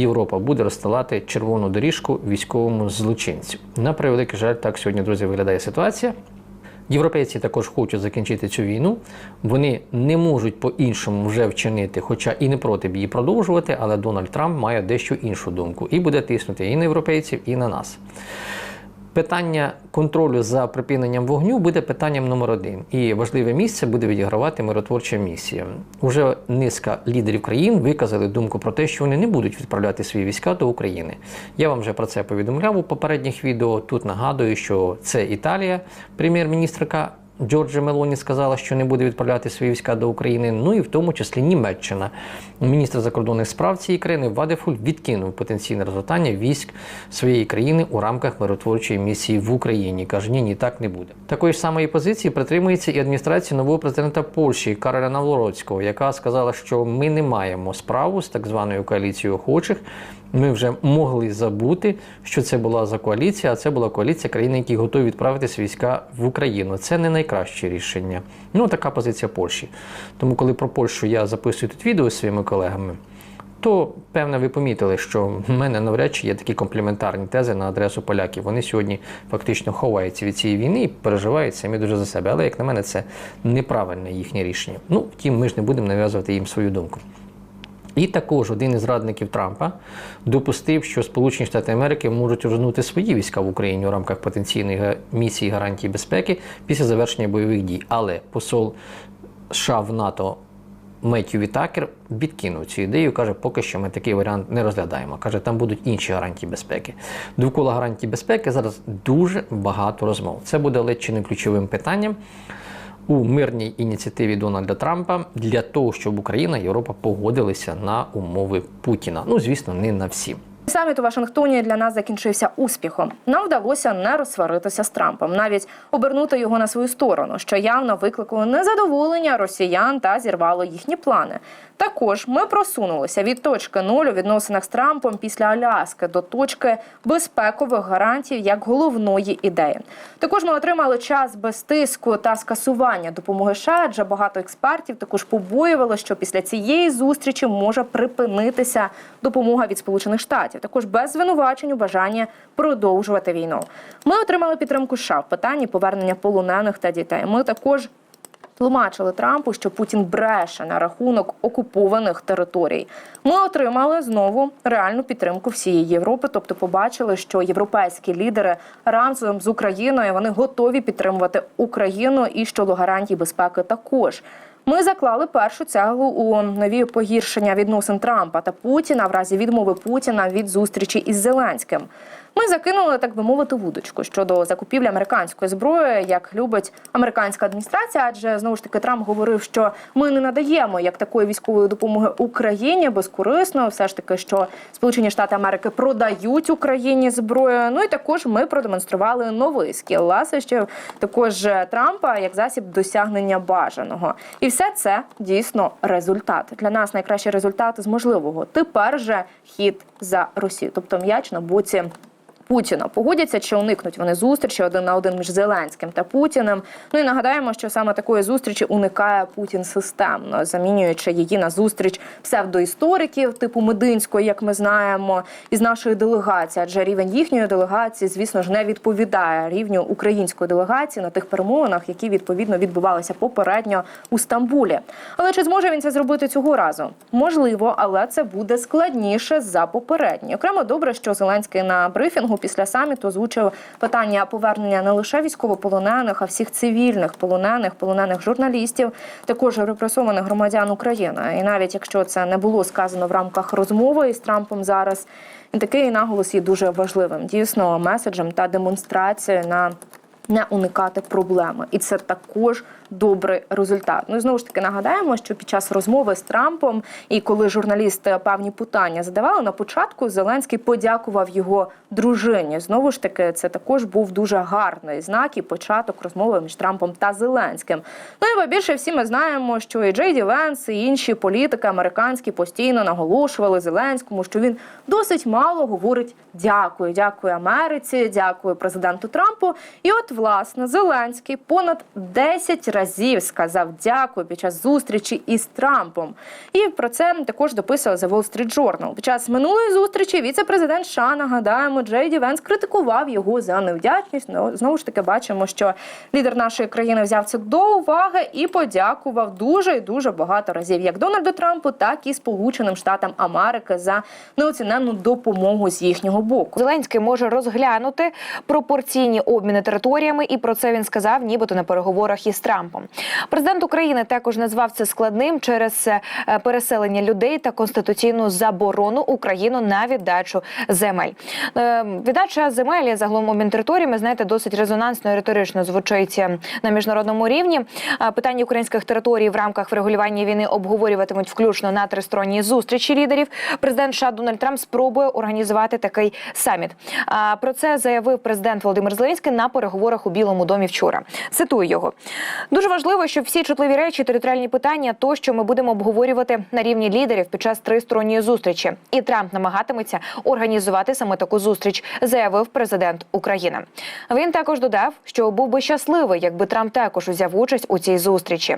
Європа буде розстилати червону доріжку військовому злочинцю. На превеликий жаль, так сьогодні, друзі, виглядає ситуація. Європейці також хочуть закінчити цю війну. Вони не можуть по-іншому вже вчинити, хоча і не проти б її продовжувати, але Дональд Трамп має дещо іншу думку і буде тиснути і на європейців, і на нас. Питання контролю за припиненням вогню буде питанням номер один. І важливе місце буде відігравати миротворча місія. Уже низка лідерів країн виказали думку про те, що вони не будуть відправляти свої війська до України. Я вам вже про це повідомляв у попередніх відео. Тут нагадую, що це Італія, прем'єр-міністрка Джорджа Мелоні сказала, що не буде відправляти свої війська до України. Ну і в тому числі Німеччина. Міністр закордонних справ цієї країни Вадефуль відкинув потенційне розгортання військ своєї країни у рамках миротворчої місії в Україні. каже, ні, ні, так не буде. Такої ж самої позиції притримується і адміністрація нового президента Польщі Кароля Навлороцького, яка сказала, що ми не маємо справу з так званою коаліцією охочих. Ми вже могли забути, що це була за коаліція, а це була коаліція країн, які готові відправитися війська в Україну. Це не найкраще рішення. Ну, така позиція Польщі. Тому, коли про Польщу я записую тут відео зі своїми колегами, то певно ви помітили, що в мене навряд чи є такі компліментарні тези на адресу поляків. Вони сьогодні фактично ховаються від цієї війни і переживають самі дуже за себе. Але як на мене, це неправильне їхнє рішення. Ну, втім, ми ж не будемо нав'язувати їм свою думку. І також один із радників Трампа допустив, що Сполучені Штати Америки можуть розгорнути свої війська в Україні у рамках потенційної місії гарантії безпеки після завершення бойових дій. Але посол США в НАТО Меттью Вітакер відкинув цю ідею. каже, поки що ми такий варіант не розглядаємо. Каже, там будуть інші гарантії безпеки. Довкола гарантії безпеки зараз дуже багато розмов. Це буде ледь чи не ключовим питанням у мирній ініціативі Дональда Трампа для того, щоб Україна і Європа погодилися на умови Путіна. Ну, звісно, не на всі. Саміт у Вашингтоні для нас закінчився успіхом. Нам вдалося не розсваритися з Трампом, навіть обернути його на свою сторону, що явно викликало незадоволення росіян та зірвало їхні плани. Також ми просунулися від точки нуль у відносинах з Трампом після Аляски до точки безпекових гарантій як головної ідеї. Також ми отримали час без тиску та скасування допомоги США, адже багато експертів також побоювали, що після цієї зустрічі може припинитися допомога від Сполучених Штатів, також без звинувачень у бажанні продовжувати війну. Ми отримали підтримку США в питанні повернення полонених та дітей. Ми також тлумачили Трампу, що Путін бреше на рахунок окупованих територій. Ми отримали знову реальну підтримку всієї Європи. Тобто, побачили, що європейські лідери разом з Україною вони готові підтримувати Україну і щодо гарантій безпеки також. Ми заклали першу цеглу у нові погіршення відносин Трампа та Путіна в разі відмови Путіна від зустрічі із Зеленським. Ми закинули, так би мовити, вудочку щодо закупівлі американської зброї, як любить американська адміністрація. Адже знову ж таки Трамп говорив, що ми не надаємо як такої військової допомоги Україні безкорисно. Все ж таки, що Сполучені Штати Америки продають Україні зброю. Ну і також ми продемонстрували новий скіл ласощів, також Трампа як засіб досягнення бажаного. І все це дійсно результат. Для нас найкращий результат з можливого. Тепер же хід за Росію, тобто м'яч на боці. Путіна погодяться чи уникнуть вони зустрічі один на один між Зеленським та Путіним. Ну і нагадаємо, що саме такої зустрічі уникає Путін системно, замінюючи її на зустріч псевдоісториків, типу Мединської, як ми знаємо, із нашої делегації. Адже рівень їхньої делегації, звісно ж, не відповідає рівню української делегації на тих перемовинах, які відповідно відбувалися попередньо у Стамбулі. Але чи зможе він це зробити цього разу? Можливо, але це буде складніше за попередні. Окремо добре, що Зеленський на брифінгу після саміту озвучив питання повернення не лише військовополонених, а всіх цивільних полонених, полонених журналістів, також репресованих громадян України. І навіть якщо це не було сказано в рамках розмови із Трампом зараз, такий наголос є дуже важливим. Дійсно, меседжем та демонстрацією на не уникати проблеми, і це також добрий результат. Ну і знову ж таки нагадаємо, що під час розмови з Трампом, і коли журналісти певні питання задавали на початку, Зеленський подякував його дружині. Знову ж таки, це також був дуже гарний знак і початок розмови між Трампом та Зеленським. Ну і більше всі ми знаємо, що і Джей Ді Венс, і інші політики американські постійно наголошували Зеленському, що він досить мало говорить дякую, дякую Америці, дякую президенту Трампу. І от власне Зеленський понад 10 разів сказав дякую під час зустрічі із Трампом. І про це також дописував The Wall Street Journal. Під час минулої зустрічі віце-президент США, нагадаємо, Джей Венс критикував його за невдячність. Ну знову ж таки бачимо, що лідер нашої країни взяв це до уваги і подякував дуже і дуже багато разів, як Дональду Трампу, так і Сполученим Штатам Америки за неоціненну допомогу з їхнього боку. Зеленський може розглянути пропорційні обміни територіями, і про це він сказав, нібито на переговорах із Трампом. Президент України також назвав це складним через е, переселення людей та конституційну заборону Україну на віддачу земель. Е, Віддача земель загалом обмін територіями, знаєте, досить резонансно і риторично звучить е, на міжнародному рівні. Питання українських територій в рамках врегулювання війни обговорюватимуть включно на тристоронній зустрічі лідерів. Президент США Дональд Трамп спробує організувати такий саміт. Про це заявив президент Володимир Зеленський на переговорах у Білому домі вчора. Цитую його. Дуже важливо, щоб всі чутливі речі, територіальні питання, тощо ми будемо обговорювати на рівні лідерів під час тристоронньої зустрічі. І Трамп намагатиметься організувати саме таку зустріч, заявив президент України. Він також додав, що був би щасливий, якби Трамп також узяв участь у цій зустрічі.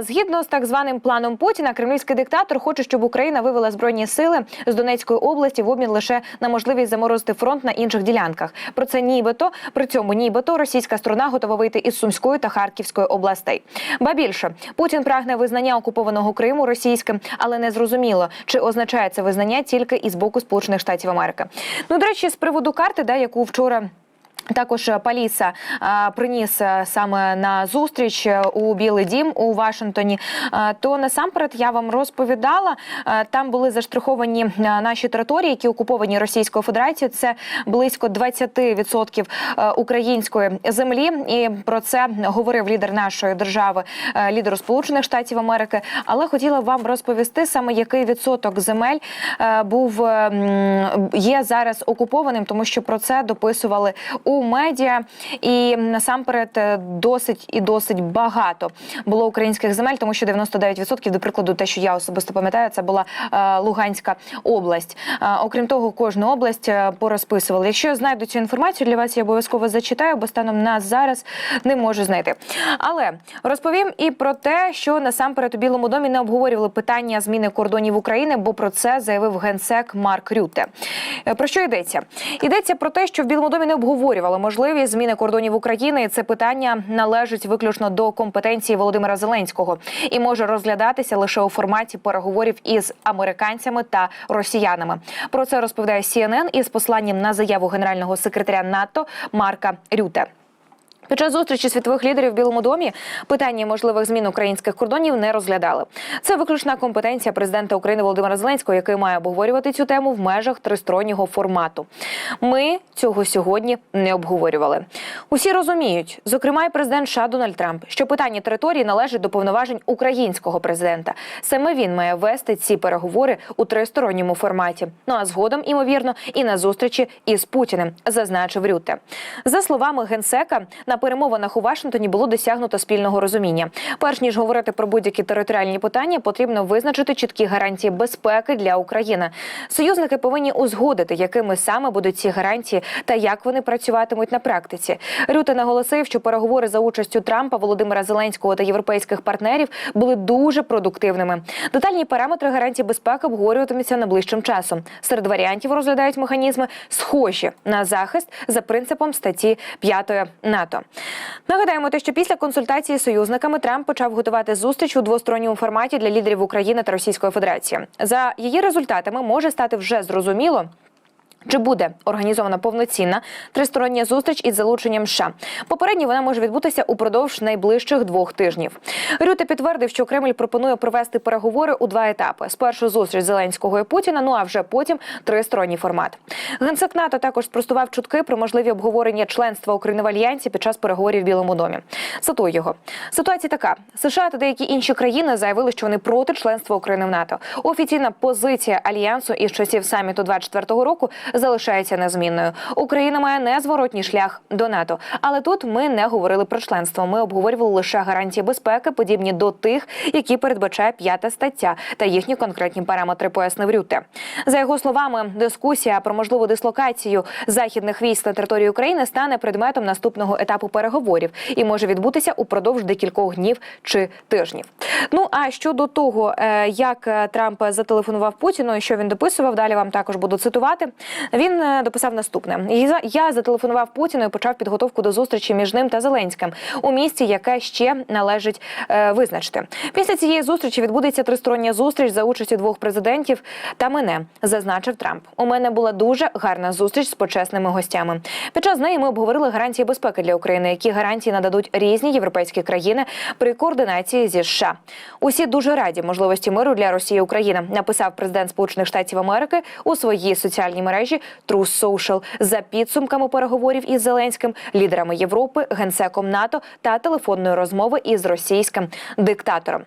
Згідно з так званим планом Путіна, кремлівський диктатор хоче, щоб Україна вивела збройні сили з Донецької області в обмін лише на можливість заморозити фронт на інших ділянках. Про це нібито при цьому нібито російська сторона готова вийти із Сумської та Харківської областей. Ба більше Путін прагне визнання окупованого Криму російським, але не зрозуміло, чи означає це визнання тільки із боку Сполучених Штатів Америки. Ну до речі, з приводу карти, да, яку вчора. Також Паліса приніс саме на зустріч е, у Білий Дім у Вашингтоні. То насамперед я вам розповідала, там були заштриховані наші території, які окуповані Російською Федерацією. Це близько 20% е, української землі. І про це говорив лідер нашої держави, е, лідер Сполучених Штатів Америки. Але хотіла вам розповісти саме який відсоток земель е, був е, є зараз окупованим, тому що про це дописували у медіа. І насамперед е, досить і досить багато було українських земель, тому що 99%, до прикладу, те, що я особисто пам'ятаю, це була е, Луганська область. Е, окрім того, кожну область порозписували. Якщо я знайду цю інформацію для вас, я обов'язково зачитаю, бо станом на зараз не можу знайти. Але розповім і про те, що насамперед у Білому домі не обговорювали питання зміни кордонів України, бо про це заявив генсек Марк Рюте. Про що йдеться? Йдеться про те, що в Білому домі не обговорювали можливість зміни кордонів України. Це питання належить виключно до компетенції Володимира Зеленського і може розглядатися лише у форматі переговорів із американцями та росіянами. Про це розповідає CNN із посланням на заяву генерального секретаря НАТО Марка Рюте. Під час зустрічі світових лідерів в Білому домі питання можливих змін українських кордонів не розглядали. Це виключна компетенція президента України Володимира Зеленського, який має обговорювати цю тему в межах тристороннього формату. Ми цього сьогодні не обговорювали. Усі розуміють, зокрема, і президент США Дональд Трамп, що питання території належить до повноважень українського президента. Саме він має вести ці переговори у тристоронньому форматі. Ну а згодом, імовірно, і на зустрічі із Путіним, зазначив Рюте. За словами генсека, на перемовинах у Вашингтоні було досягнуто спільного розуміння. Перш ніж говорити про будь-які територіальні питання, потрібно визначити чіткі гарантії безпеки для України. Союзники повинні узгодити, якими саме будуть ці гарантії та як вони працюватимуть на практиці. Рюте наголосив, що переговори за участю Трампа, Володимира Зеленського та європейських партнерів були дуже продуктивними. Детальні параметри гарантій безпеки обговорюватимуться найближчим часом. Серед варіантів розглядають механізми, схожі на захист за принципом статті 5 НАТО. Нагадаємо, те, що після консультації з союзниками Трамп почав готувати зустріч у двосторонньому форматі для лідерів України та Російської Федерації. За її результатами може стати вже зрозуміло. Чи буде організована повноцінна тристороння зустріч із залученням США? Попередньо вона може відбутися упродовж найближчих двох тижнів. Рюте підтвердив, що Кремль пропонує провести переговори у два етапи: спершу зустріч Зеленського і Путіна, ну а вже потім тристоронній формат. Генсек НАТО також спростував чутки про можливі обговорення членства України в альянсі під час переговорів в Білому домі. Цитую його. Ситуація така: США та деякі інші країни заявили, що вони проти членства України в НАТО. Офіційна позиція альянсу із часів саміту 24-го року залишається незмінною. Україна має незворотній шлях до НАТО. Але тут ми не говорили про членство. Ми обговорювали лише гарантії безпеки, подібні до тих, які передбачає п'ята стаття та їхні конкретні параметри, пояснив Рюте. За його словами, дискусія про можливу дислокацію західних військ на території України стане предметом наступного етапу переговорів і може відбутися упродовж декількох днів чи тижнів. Ну а щодо того, е, як е, Трамп зателефонував Путіну і що він дописував, далі вам також буду цитувати. Він е, дописав наступне: «Я- зателефонував Путіну і почав підготовку до зустрічі між ним та Зеленським у місці, яке ще належить е, визначити. Після цієї зустрічі відбудеться тристороння зустріч за участі двох президентів та мене, зазначив Трамп. У мене була дуже гарна зустріч з почесними гостями. Під час неї ми обговорили гарантії безпеки для України, які гарантії нададуть різні європейські країни при координації зі США. Усі дуже раді можливості миру для Росії України, написав президент Сполучених Штатів Америки у своїй соціальній мережі Truth Social за підсумками переговорів із Зеленським, лідерами Європи, генсеком НАТО та телефонної розмови із російським диктатором.